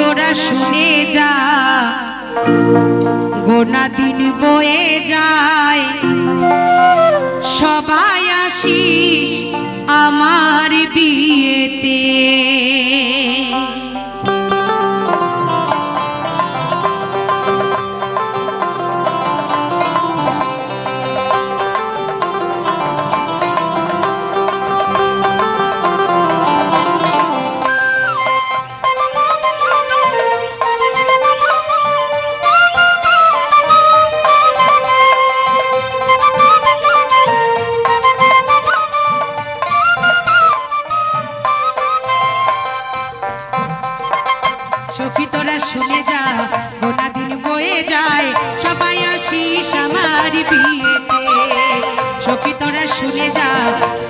তোরা শুনে যা। গোনা দিন বয়ে যায়। সবাই আসিস আমার তোরা শুনে যা গোটা দিন বয়ে যায়। সবাই আসিস আমার বিয়েতে। সখী, তোরা শুনে যা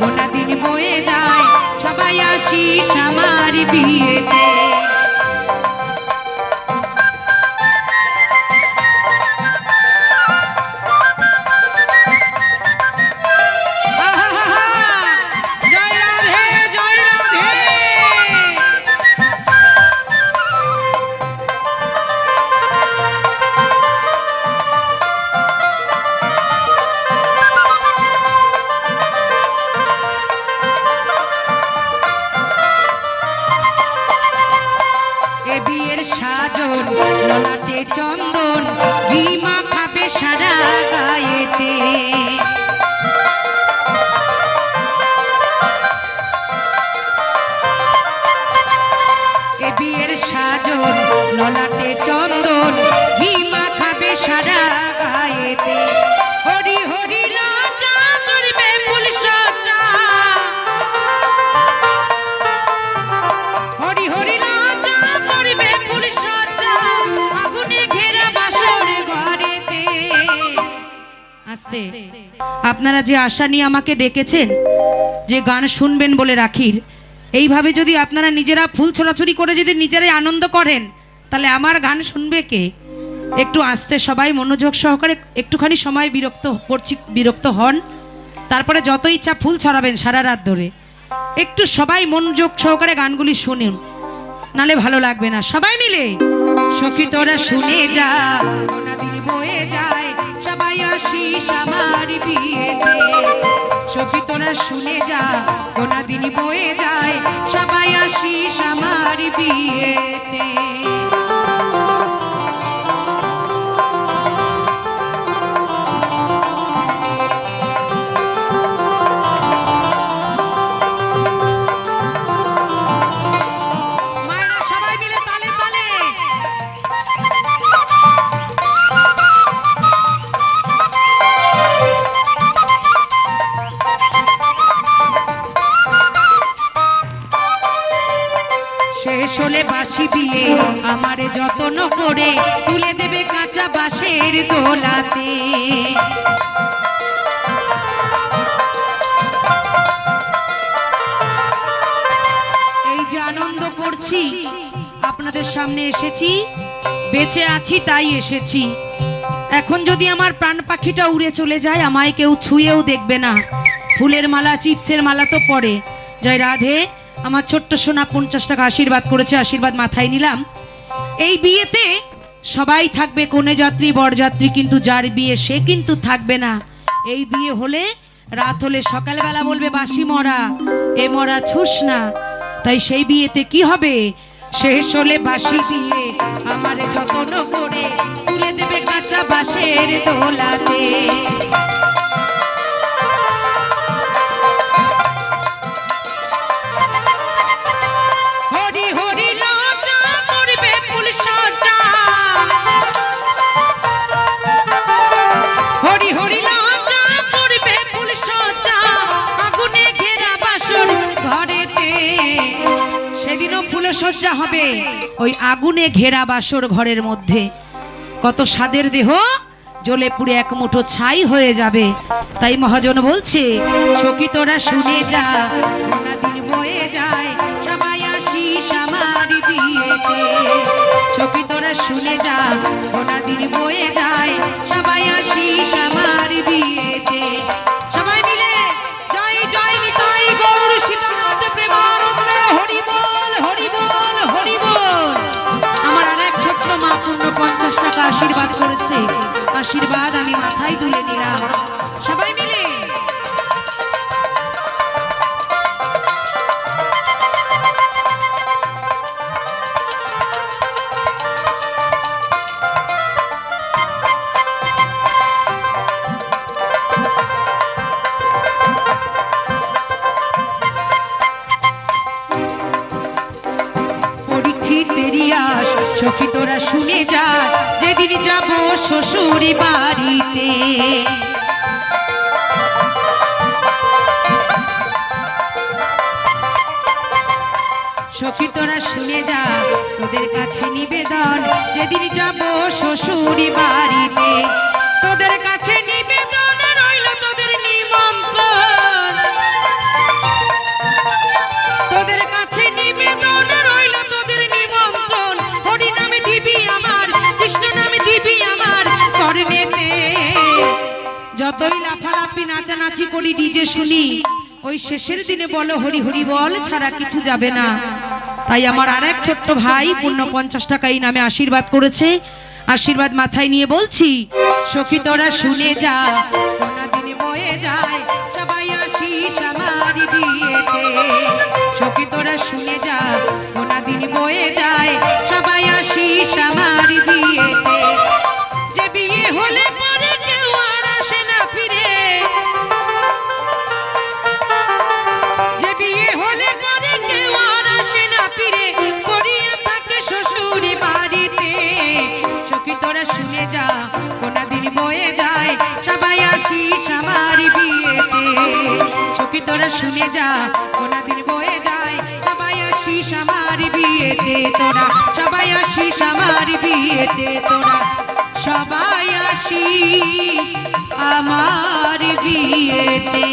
গোটা দিন বয়ে যায়। সবাই আসিস আমার বিয়েতে। সাজন ললাটে চন্দন ভীমা খাবে সারা গায়েতে। বিয়ের সাজন ললাটে চন্দন সারা গায়েতে। আপনারা যে আশা নিয়ে আমাকে ডেকেছেন, যে গান শুনবেন বলে রাখির, এইভাবে যদি আপনারা নিজেরা ফুল ছোড়াছুড়ি করে যদি নিজেরাই আনন্দ করেন, তাহলে আমার গান শুনবে কে? একটু আস্তে সবাই মনোযোগ সহকারে একটুখানি সময় বিরক্ত করছি, বিরক্ত হন। তারপরে যত ইচ্ছা ফুল ছড়াবেন সারা রাত ধরে। একটু সবাই মনোযোগ সহকারে গানগুলি শুনুন, নালে ভালো লাগবে না। সবাই মিলে সখী তোরা শুনে যা বয়ে সবাই আসিস আমার বিয়েতে। সখী তোরা শুনে যা গোনা দিন বয়ে যায়। সবাই আসিস আমার বিয়েতে। শেষ বাসি দিয়ে আমারে যত্ন করে তুলে দেবে কাঁচা বাঁশের দোলাতে। এই যে আনন্দ করছি, আপনাদের সামনে এসেছি, বেঁচে আছি তাই এসেছি। এখন যদি আমার প্রাণ পাখিটা উড়ে চলে যায়, আমায় কেউ ছুঁয়েও দেখবে না। ফুলের মালা, চিপসের মালা তো পরে। জয় রাধে আমার ছোট্ট সোনা পঞ্চাশ টাকা আশীর্বাদ করেছে, আশীর্বাদ মাথায় নিলাম। এই বিয়েতে সবাই থাকবে কনে যাত্রী বরযাত্রী কিন্তু যার বিয়ে সে কিন্তু থাকবে না। এই বিয়ে হলে রাত হলে সকালবেলা বলবে, বাসি মরা, এ মরা ছুস না। তাই সেই বিয়েতে কি হবে? শেষ হলে বাসি দিয়ে আমারে যত্ন করে তুলে দেবে কাঁচা বাঁশের দোলাতে। সজ্জা হবে। ওই আগুনে ঘেরা বাসর ঘরের মধ্যে। কত স্বাদের দেহ, জ্বলে পুড়ে এক মুঠো ছাই হয়ে যাবে। তাই মহাজন বলছে, সখী তোরা শুনে যা দিন বয়ে যায়, সবাই আসিস আমার বিয়েতে শুনে যা গোনা দিন বয়ে যায়, সবাই আসিস আমার বিয়েতে সবাই মিলে, জয় জয় নিতাই গৌর সীতানাথ, প্রেমানন্দে আশীর্বাদ করেছে। আশীর্বাদ আমি মাথায় তুলে নিলাম। সবাই মিলে। আস সখী তোরা শুনে যা, যেদিন যাব শ্বশুর বাড়িতে। সখী তোরা শুনে যা, তোদের কাছে নিবেদন, যেদিন যাব শ্বশুর বাড়িতে। তোদের কাছে যতই লাফালাফি নাচানাচি করি, ডিজে শুনি। ওই শেষের দিনে বলো, হরি হরি বল, ছাড়া কিছু যাবে না। তাই আমার আরেক ছোট্ট ভাই পূর্ণ পঞ্চাশ টাকা এই নামে আশীর্বাদ করেছে। আশীর্বাদ মাথায় নিয়ে বলছি, সখী, তোরা শুনে যা দিনে বয়ে যায়, সবাই আসিস আমার বিয়েতে। সখী, তোরা শুনে যা দিন বয়ে যায়, সবাই আসিস আমার বিয়েতে। তোরা শুনে যা কোনাদিন বয়ে যায়। সবাই আসিস আমার বিয়েতে। সখী তোরা শুনে যা কোনাদিন বয়ে যায়। সবাই আসিস আমার বিয়েতে তোরা। সবাই আসিস আমার বিয়েতে তোরা। সবাই আসিস আমার বিয়েতে।